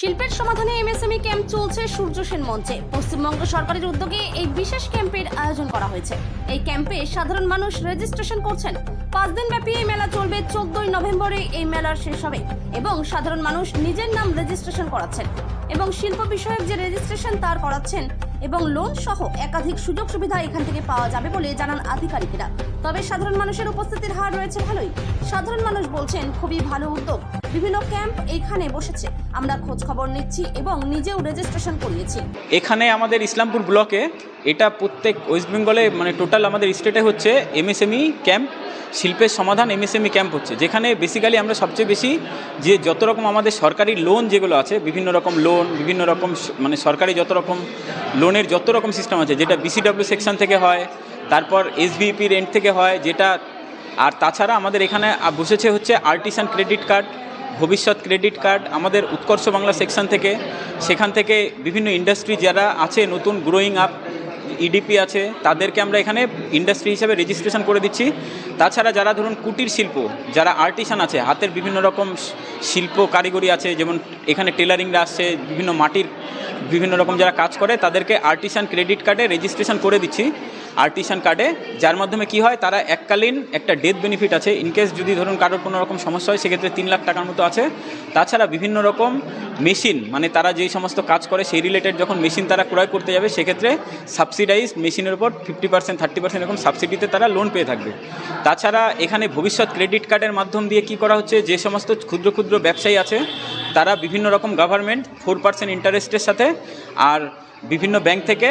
শিল্পের সমাধানে MSME camp চলছে সূর্য সেন মঞ্চে। পশ্চিমবঙ্গ সরকারের উদ্যোগে এই বিশেষ ক্যাম্পের আয়োজন করা হয়েছে। এই ক্যাম্পে সাধারণ মানুষ রেজিস্ট্রেশন করছেন। পাঁচ দিন ব্যাপী এই মেলা চলবে চোদ্দই নভেম্বরে এই মেলার শেষ হবে এবং সাধারণ মানুষ নিজের নাম রেজিস্ট্রেশন করাচ্ছেন এবং শিল্প বিষয়ক যে রেজিস্ট্রেশন তার করাচ্ছেন এবং লোন সহ একাধিক সুযোগ সুবিধা এখান থেকে পাওয়া যাবে বলে জানান আধিকারিকেরা। তবে সাধারণ মানুষের উপস্থিতির হার রয়েছে ভালোই। সাধারণ মানুষ বলছেন, খুবই ভালো উদ্যোগ। বিভিন্ন ক্যাম্প এখানে বসেছে। আমরা খোঁজ খবর নিচ্ছি এবং নিজেও রেজিস্ট্রেশন করিয়েছি। এখানে আমাদের ইসলামপুর ব্লকে এটা প্রত্যেক ওয়েস্ট বেঙ্গলে মানে টোটাল আমাদের স্টেটে হচ্ছে এমএসএমই ক্যাম্প, শিল্পের সমাধান এমএসএমই ক্যাম্প হচ্ছে। যেখানে বেসিক্যালি আমরা সবচেয়ে বেশি যে যত রকম আমাদের সরকারি লোন যেগুলো আছে, বিভিন্ন রকম লোন বিভিন্ন রকম মানে সরকারি যত রকম লোনের যত রকম সিস্টেম আছে, যেটা বিসিডব্লিউ সেকশন থেকে হয়, তারপর এসবিপি রেন্ট থেকে হয়, যেটা আর তাছাড়া আমাদের এখানে বসেছে হচ্ছে আর্টিসান ক্রেডিট কার্ড ভবিষ্যৎ ক্রেডিট কার্ড আমাদের উৎকর্ষ বাংলা সেকশন থেকে, সেখান থেকে বিভিন্ন ইন্ডাস্ট্রি যারা আছে, নতুন গ্রোয়িং আপ ইডিপি আছে, তাদেরকে আমরা এখানে ইন্ডাস্ট্রি হিসাবে রেজিস্ট্রেশন করে দিচ্ছি। তাছাড়া যারা ধরুন কুটির শিল্প, যারা আর্টিসান আছে, হাতের বিভিন্ন রকম শিল্প কারিগরি আছে, যেমন এখানে টেলারিংরা আসছে, বিভিন্ন মাটির বিভিন্ন রকম যারা কাজ করে, তাদেরকে আর্টিসান ক্রেডিট কার্ডে রেজিস্ট্রেশন করে দিচ্ছি। আর্টিসান কার্ডে যার মাধ্যমে কি হয়, তারা এককালীন একটা ডেথ বেনিফিট আছে ইনকেস যদি ধরুন কারোর কোনো রকম সমস্যা হয়, সেক্ষেত্রে তিন লাখ টাকার মতো আছে। তাছাড়া বিভিন্ন রকম মেশিন মানে তারা যেই সমস্ত কাজ করে, সেই রিলেটেড যখন মেশিন তারা ক্রয় করতে যাবে, সেক্ষেত্রে সাবসিডাইজ মেশিনের উপর ফিফটি পার্সেন্ট থার্টি পার্সেন্ট এরকম সাবসিডিতে তারা লোন পেয়ে থাকবে। তাছাড়া এখানে ভবিষ্যৎ ক্রেডিট কার্ডের মাধ্যম দিয়ে কি করা হচ্ছে? যে সমস্ত ক্ষুদ্র ক্ষুদ্র ব্যবসায়ী আছে, তারা বিভিন্ন রকম গভর্নমেন্ট ফোর পার্সেন্ট ইন্টারেস্টের সাথে আর বিভিন্ন ব্যাংক থেকে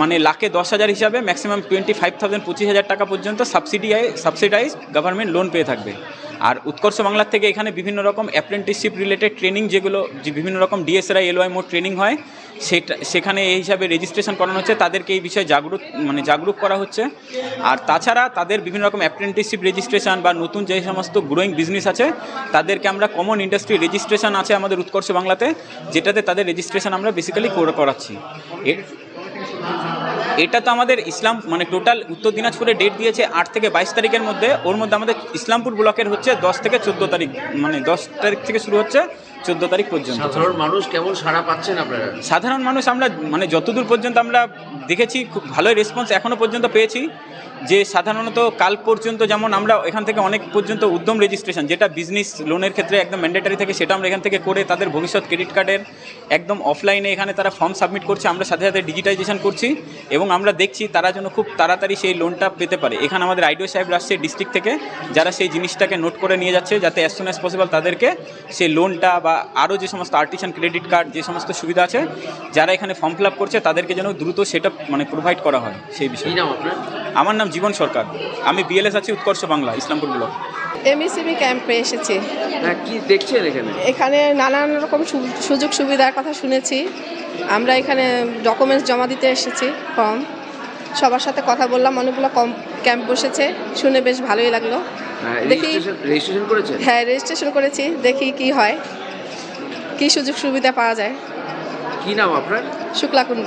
মানে লাখে দশ হাজার হিসাবে ম্যাক্সিমাম টোয়েন্টি ফাইভ থাউজেন্ড পঁচিশ হাজার টাকা পর্যন্ত সাবসিডি সাবসিডাইজ গভর্নমেন্ট লোন পেয়ে থাকবে। আর উৎকর্ষ বাংলার থেকে এখানে বিভিন্ন রকম অ্যাপ্রেন্টিসশিপ রিলেটেড ট্রেনিং যেগুলো, যে বিভিন্ন রকম ডিএসআই এলওয়াই মোড ট্রেনিং হয়, সেটা, সেখানে এই হিসাবে রেজিস্ট্রেশন করানো হচ্ছে, তাদেরকে এই বিষয়ে জাগরুক মানে জাগরুক করা হচ্ছে। আর তাছাড়া তাদের বিভিন্ন রকম অ্যাপ্রেন্টিসশিপ রেজিস্ট্রেশন বা নতুন যে সমস্ত গ্রোয়িং বিজনেস আছে, তাদেরকে আমরা কমন ইন্ডাস্ট্রি রেজিস্ট্রেশন আছে আমাদের উৎকর্ষ বাংলাতে, যেটাতে তাদের রেজিস্ট্রেশন আমরা বেসিক্যালি করাচ্ছি। এ- এটা তো আমাদের ইসলাম মানে টোটাল উত্তর দিনাজপুরে ডেট দিয়েছে আট থেকে বাইশ তারিখের মধ্যে। ওর মধ্যে আমাদের ইসলামপুর ব্লকের হচ্ছে দশ থেকে চোদ্দ তারিখ মানে দশ তারিখ থেকে শুরু হচ্ছে। চোদ্দ তারিখ পর্যন্ত। সাধারণ মানুষ কেমন সাড়া পাচ্ছেন আপনারা? সাধারণ মানুষ আমরা মানে যতদূর পর্যন্ত আমরা দেখেছি খুব ভালোই রেসপন্স এখনও পর্যন্ত পেয়েছি যে সাধারণত কাল পর্যন্ত যেমন আমরা এখান থেকে অনেক পর্যন্ত উদ্যম রেজিস্ট্রেশন যেটা বিজনেস লোনের ক্ষেত্রে একদম ম্যান্ডেটারি থেকে সেটা আমরা এখান থেকে করে তাদের ভবিষ্যৎ ক্রেডিট কার্ডের একদম অফলাইনে এখানে তারা ফর্ম সাবমিট করছে আমরা সাথে সাথে ডিজিটাইজেশন করছি এবং আমরা দেখছি তারা যেন খুব তাড়াতাড়ি সেই লোনটা পেতে পারে। এখানে আমাদের আইডিও সাহেব আসছে ডিস্ট্রিক্ট থেকে যারা সেই জিনিসটাকে নোট করে নিয়ে যাচ্ছে যাতে অ্যাজ সুন অ্যাজ পসিবল তাদেরকে সেই লোনটা বা আরও যে সমস্ত আর্টিসান ক্রেডিট কার্ড যে সমস্ত সুবিধা আছে যারা এখানে ফর্ম ফিল আপ করছে তাদেরকে যেন দ্রুত সেটা মানে প্রোভাইড করা হয় সেই বিষয়ে। আমার নাম জীবন সরকার। আমি বিএলএস আছি উৎকর্ষ বাংলা ইসলামপুর ব্লক। এমইসিবি ক্যাম্পে এসেছি। হ্যাঁ কি দেখছেন এখানে? এখানে নানান রকম সু- সুযোগ সুবিধার কথা শুনেছি। আমরা এখানে ডকুমেন্টস জমা দিতে এসেছি ফর্ম সবার সাথে কথা বললাম অনেকগুলো কম ক্যাম্প বসেছে। শুনে বেশ ভালোই লাগল। দেখি রেজিস্ট্রেশন রেজিস্ট্রেশন করেছেন? হ্যাঁ রেজিস্ট্রেশন করেছি। দেখি কি হয়। কি সুযোগ সুবিধা পাওয়া যায়। কি নাম আপনার? শুক্লা শুক্লাকুণ্ড